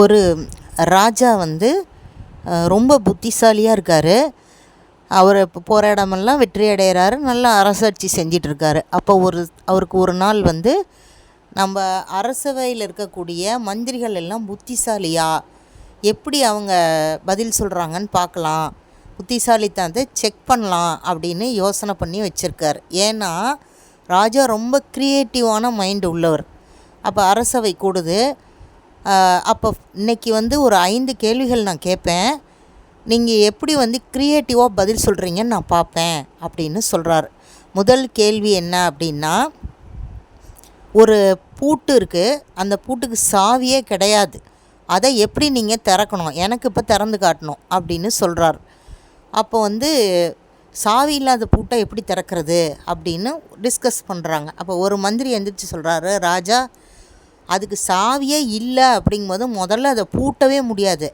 ஒரு ராஜா வந்து ரொம்ப புத்திசாலியாக இருக்கார். அவர் இப்போ போகிற இடமெல்லாம் வெற்றி அடைகிறாரு நல்லா அரசாட்சி செஞ்சிட்ருக்காரு. அப்போ ஒரு அவருக்கு ஒரு நாள் வந்து நம்ம அரசவையில் இருக்கக்கூடிய மந்திரிகள் எல்லாம் புத்திசாலியா? எப்படி அவங்க பதில் சொல்கிறாங்கன்னு பார்க்கலாம் புத்திசாலித்தனத்தை செக் பண்ணலாம் அப்படின்னு யோசனை பண்ணி வச்சுருக்கார். ஏன்னா ராஜா ரொம்ப க்ரியேட்டிவான மைண்டு உள்ளவர். அப்போ அரசவை கூடுது. அப்போ இன்றைக்கி வந்து ஒரு ஐந்து கேள்விகள் நான் கேட்பேன். நீங்கள் எப்படி வந்து க்ரியேட்டிவாக பதில் சொல்கிறீங்கன்னு நான் பார்ப்பேன் அப்படின்னு சொல்கிறார் முதல் கேள்வி என்ன அப்படின்னா ஒரு பூட்டு இருக்குது அந்த பூட்டுக்கு சாவியே கிடையாது. அதை எப்படி நீங்கள் திறக்கணும்? எனக்கு இப்போ திறந்து காட்டணும் அப்படின்னு சொல்கிறார் அப்போ வந்து சாவி இல்லாத பூட்டை எப்படி திறக்கிறது அப்படின்னு டிஸ்கஸ் பண்ணுறாங்க அப்போ ஒரு மந்திரி எந்திரிச்சு சொல்கிறாரு ராஜா அதுக்கு சாவியே இல்லை அப்படிங்கும்போது முதல்ல அதை பூட்டவே முடியாது.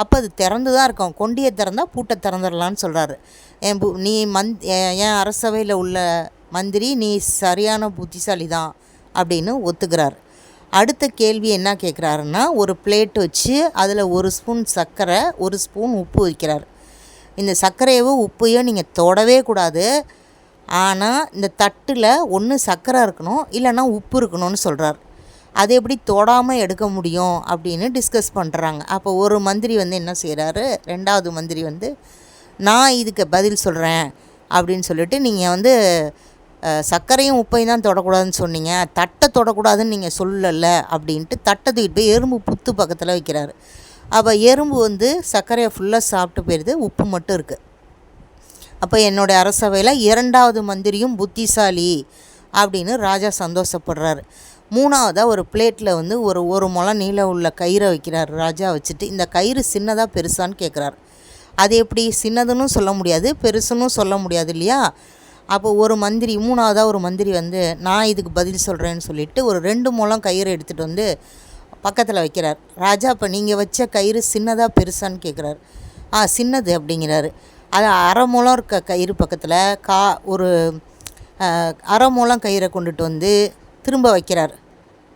அப்போ அது திறந்து தான் இருக்கும். கொண்டியை திறந்தால் பூட்டை திறந்துடலான்னு சொல்கிறாரு என் பு நீ மந் என் அரசவையில் உள்ள மந்திரி நீ சரியான புத்திசாலி தான் அப்படின்னு ஒத்துக்கிறார். அடுத்த கேள்வி என்ன கேட்குறாருன்னா ஒரு பிளேட் வச்சு அதில் ஒரு ஸ்பூன் சர்க்கரை ஒரு ஸ்பூன் உப்பு வைக்கிறார். இந்த சர்க்கரையவோ உப்பையோ நீங்கள் தொடவே கூடாது. ஆனால் இந்த தட்டில் ஒன்று சர்க்கரை இருக்கணும் இல்லைன்னா உப்பு இருக்கணும்னு சொல்கிறார் அதை எப்படி தொடாமல் எடுக்க முடியும் அப்படின்னு டிஸ்கஸ் பண்ணுறாங்க அப்போ ஒரு மந்திரி வந்து என்ன செய்கிறாரு ரெண்டாவது மந்திரி வந்து நான் இதுக்கு பதில் சொல்கிறேன் அப்படின்னு சொல்லிட்டு நீங்கள் வந்து சர்க்கரையும் உப்பையும் தான் தொடக்கூடாதுன்னு சொன்னீங்க. தட்டை தொடக்கூடாதுன்னு நீங்கள் சொல்லலை அப்படின்ட்டு தட்டை தூக்கிட்டு போய் எறும்பு புத்து பக்கத்தில் வைக்கிறாரு. அப்போ எறும்பு வந்து சர்க்கரையை ஃபுல்லாக சாப்பிட்டு போயிடுது உப்பு மட்டும் இருக்குது அப்போ என்னுடைய அரசவையில் இரண்டாவது மந்திரியும் புத்திசாலி அப்படின்னு ராஜா சந்தோஷப்படுறாரு. மூணாவதாக ஒரு பிளேட்டில் வந்து ஒரு ஒரு முளம் நீள உள்ள கயிறை வைக்கிறார் ராஜா வச்சுட்டு. இந்த கயிறு சின்னதாக பெருசான்னு கேட்குறாரு அது எப்படி? சின்னதுன்னு சொல்ல முடியாது பெருசுன்னு சொல்ல முடியாது இல்லையா? அப்போ ஒரு மந்திரி மூணாவதாக ஒரு மந்திரி வந்து நான் இதுக்கு பதில் சொல்கிறேன்னு சொல்லிட்டு ஒரு ரெண்டு மூலம் கயிறு எடுத்துகிட்டு வந்து பக்கத்தில் வைக்கிறார். ராஜா இப்போ நீங்கள் வச்ச கயிறு சின்னதாக பெருசான்னு கேட்குறாரு ஆ சின்னது அப்படிங்கிறாரு. அது அரை மூலம் இருக்க கயிறு பக்கத்தில் கா ஒரு அரை மூலம் கயிறை கொண்டுட்டு வந்து திரும்ப வைக்கிறார்.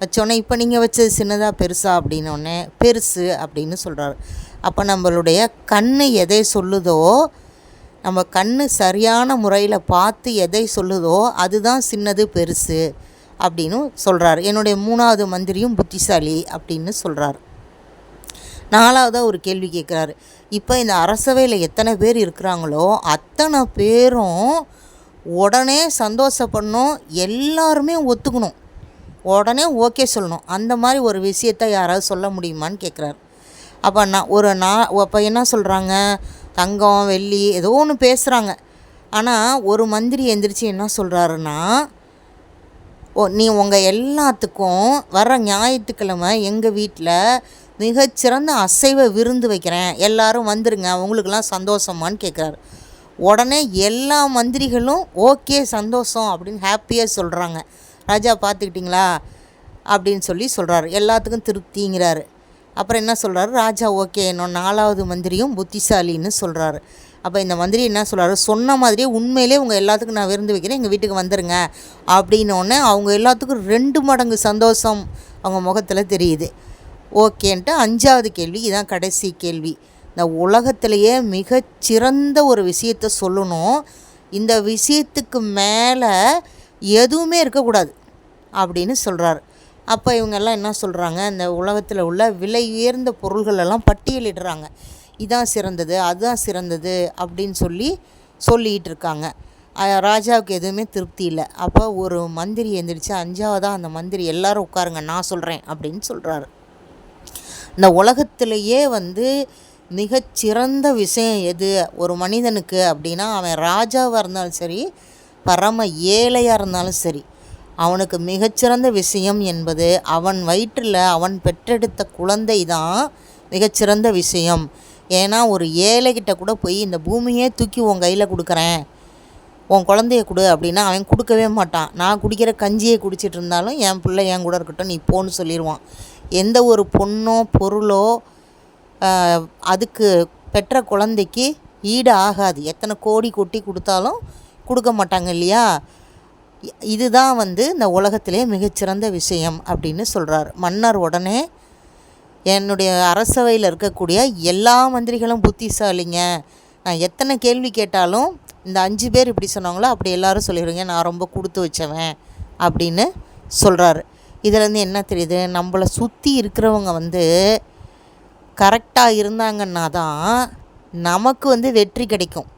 வச்சோடனே இப்போ நீங்கள் வச்சது சின்னதாக பெருசா? அப்படின்னோடனே பெருசு அப்படின்னு சொல்கிறாரு அப்போ நம்மளுடைய கண் எதை சொல்லுதோ நம்ம கண் சரியான முறையில் பார்த்து எதை சொல்லுதோ அதுதான் சின்னது பெருசு அப்படின்னு சொல்கிறார் என்னுடைய மூணாவது மந்திரியும் புத்திசாலி அப்படின்னு சொல்கிறார் நாலாவதாக ஒரு கேள்வி கேட்குறாரு இப்போ இந்த அரசவையில் எத்தனை பேர் இருக்கிறாங்களோ அத்தனை பேரும் உடனே சந்தோஷப்படணும் எல்லாருமே ஒத்துக்கணும். உடனே ஓகே சொல்லணும். அந்த மாதிரி ஒரு விஷயத்த யாராவது சொல்ல முடியுமான்னு கேட்குறாரு அப்போ நான் ஒரு நான் அப்போ என்ன சொல்கிறாங்க தங்கம் வெள்ளி ஏதோ ஒன்று பேசுகிறாங்க ஆனால் ஒரு மந்திரி எந்திரிச்சு என்ன சொல்கிறாருன்னா ஓ நீ உங்கள் எல்லாத்துக்கும் வர ஞாயிற்றுக்கிழமை எங்கள் வீட்டில் மிகச்சிறந்த அசைவ விருந்து வைக்கிறேன். எல்லோரும் வந்துருங்க. அவங்களுக்கெல்லாம் சந்தோஷமான்னு கேட்குறாரு உடனே எல்லா மந்திரிகளும் ஓகே சந்தோஷம் அப்படின்னு ஹாப்பியாக சொல்கிறாங்க ராஜா பார்த்துக்கிட்டிங்களா? அப்படின்னு சொல்லி சொல்கிறாரு எல்லாத்துக்கும் திருப்திங்கிறாரு. அப்புறம் என்ன சொல்கிறாரு ராஜா ஓகே இன்னும் நாலாவது மந்திரியும் புத்திசாலின்னு சொல்கிறாரு அப்போ இந்த மந்திரி என்ன சொல்கிறாரு சொன்ன மாதிரியே உண்மையிலே உங்கள் எல்லாத்துக்கும் நான் விருந்து வைக்கிறேன். எங்கள் வீட்டுக்கு வந்துடுங்க அப்படின்னோடனே அவங்க எல்லாத்துக்கும் ரெண்டு மடங்கு சந்தோஷம் அவங்க முகத்தில் தெரியுது. ஓகேன்ட்டு அஞ்சாவது கேள்வி இதுதான் கடைசி கேள்வி. இந்த உலகத்திலேயே மிகச்சிறந்த ஒரு விஷயத்த சொல்லணும். இந்த விஷயத்துக்கு மேலே எதுவுமே இருக்கக்கூடாது அப்படின்னு சொல்கிறாரு அப்போ இவங்கெல்லாம் என்ன சொல்கிறாங்க இந்த உலகத்தில் உள்ள விலை உயர்ந்த பொருள்களெல்லாம் பட்டியலிடுறாங்க. இதான் சிறந்தது அதுதான் சிறந்தது அப்படின்னு சொல்லி சொல்லிகிட்டு இருக்காங்க. ராஜாவுக்கு எதுவுமே திருப்தி இல்லை. அப்போ ஒரு மந்திரி எழுந்திரிச்சு அஞ்சாவதாக அந்த மந்திரி எல்லோரும் உட்காருங்க நான் சொல்கிறேன் அப்படின்னு சொல்கிறாரு இந்த உலகத்திலேயே வந்து மிகச்சிறந்த விஷயம் எது? ஒரு மனிதனுக்கு அப்படின்னா அவன் ராஜாவாக இருந்தாலும் சரி பரம ஏழையாக இருந்தாலும் சரி அவனுக்கு மிகச்சிறந்த விஷயம் என்பது அவன் வயிற்றில் அவன் பெற்றெடுத்த குழந்தை தான் மிகச்சிறந்த விஷயம். ஏன்னா ஒரு ஏழைகிட்ட கூட போய் இந்த பூமியே தூக்கி உன் கையில் கொடுக்குறேன். உன் குழந்தைய கொடு அப்படின்னா அவன் கொடுக்கவே மாட்டான். நான் குடிக்கிற கஞ்சியை குடிச்சிட்டு இருந்தாலும் என் பிள்ளை என் கூட இருக்கட்டும் நீ போன்னு சொல்லிடுவான் எந்த ஒரு பொண்ணோ பொருளோ அதுக்கு பெற்ற குழந்தைக்கு ஈடு ஆகாது. எத்தனை கோடி கொட்டி கொடுத்தாலும் கொடுக்க மாட்டாங்க இல்லையா? இதுதான் வந்து இந்த உலகத்திலே மிகச்சிறந்த விஷயம் அப்படின்னு சொல்கிறார் மன்னர் உடனே என்னுடைய அரசவையில் இருக்கக்கூடிய எல்லா மந்திரிகளும் புத்திசாலிங்க. நான் எத்தனை கேள்வி கேட்டாலும் இந்த அஞ்சு பேர் இப்படி சொன்னாங்களோ அப்படி எல்லாரும் சொல்லிடுங்க நான் ரொம்ப கொடுத்து வச்சவன் அப்படின்னு சொல்கிறாரு இதுலேருந்து என்ன தெரியுது? நம்மளை சுற்றி இருக்கிறவங்க வந்து கரெக்டாக இருந்தாங்கன்னா தான் நமக்கு வந்து வெற்றி கிடைக்கும்.